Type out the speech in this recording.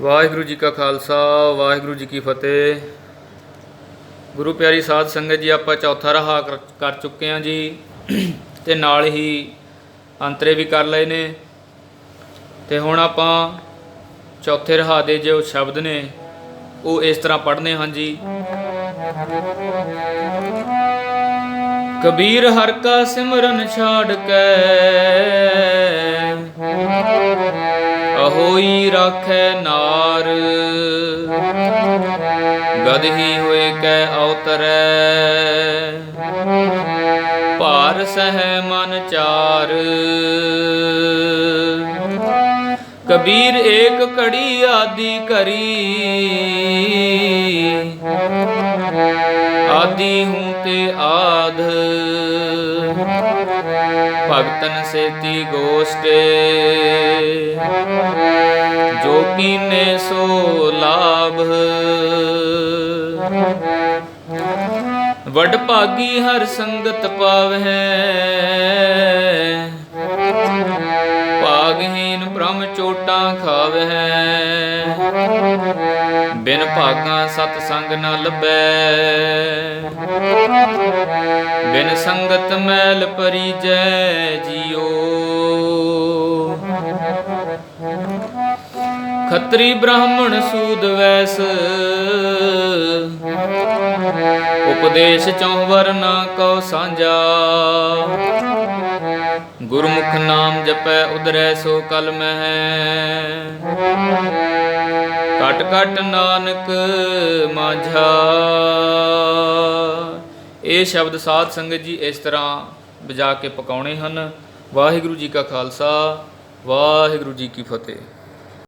ਵਾਹਿਗੁਰੂ ਜੀ ਕਾ ਖਾਲਸਾ, ਵਾਹਿਗੁਰੂ ਜੀ ਕੀ ਫਤਿਹ। ਗੁਰੂ ਪਿਆਰੀ ਸਾਧ ਸੰਗਤ ਜੀ, ਆਪਾਂ ਚੌਥਾ ਰਹਾ ਕਰ- ਚੁੱਕੇ ਹਾਂ ਜੀ। ਤੇ ਨਾਲ ਹੀ ਅੰਤਰੇ ਵੀ ਕਰ ਲਏ ਨੇ। ਤੇ ਹੁਣ ਆਪਾਂ ਚੌਥੇ ਰਹਾ ਦੇ ਜੋ ਸ਼ਬਦ ਨੇ, ਉਹ ਇਸ ਤਰ੍ਹਾਂ ਪੜ੍ਹਨੇ ਹਾਂ ਜੀ। ਕਬੀਰ ਹਰ ਕਾ ਸਿਮਰਨ ਛਾੜ ਕੇ ਹੋਈ ਰਾਖੈ ਨਾਰ। ਗਦਹੀ ਹੋਏ ਕੈ ਅਵਤਰੈ। ਭਾਰ ਸਹਿ ਮਨ ਚਾਰ। ਕਬੀਰ ਏਕ ਘੜੀ ਆਦੀ ਕਰੀ। ਆਦੀ ਹੂੰ ਤੇ ਆਧ। ਭਗਤਨ ਸੇਤੀ ਗੋਸ਼ਟੇ। ਜੋ ਕੀਨੇ ਸੋ ਲਾਭ। ਵਡ ਭਾਗੀ ਹਰ ਸੰਗਤ ਪਾਵਹਿ। ਭਾਗਹੀਨ ਬ੍ਰਹਮ ਚੋਟਾਂ ਖਾਵਹਿ। ਬਿਨ ਭਾਗਾ ਸਤ ਸੰਗ ਨ ਲੱਭੈ। ਬਿਨ ਸੰਗਤ ਮੈਲ ਪਰੀਜੈ ਜੀਓ। ਖੱਤਰੀ ਬ੍ਰਾਹਮਣ ਸੂਦ ਵੈਸ। ਉਪਦੇਸ਼ ਚੌ ਵਰਨਾ ਕਉ ਸਾਂਝਾ। ਗੁਰਮੁਖ ਨਾਮ ਜਪੈ ਉਦਰੈ ਸੋ ਕਲ ਮਹਿ। ਕਟ ਕਟ ਨਾਨਕ ਮਾਝਾ। ਇਹ ਸ਼ਬਦ ਸਾਧ ਸੰਗਤ ਜੀ ਇਸ ਤਰ੍ਹਾਂ ਵਜਾ ਕੇ ਪਕਾਉਣੇ ਹਨ। ਵਾਹਿਗੁਰੂ ਜੀ ਕਾ ਖਾਲਸਾ, ਵਾਹਿਗੁਰੂ ਜੀ ਕੀ ਫਤਿਹ।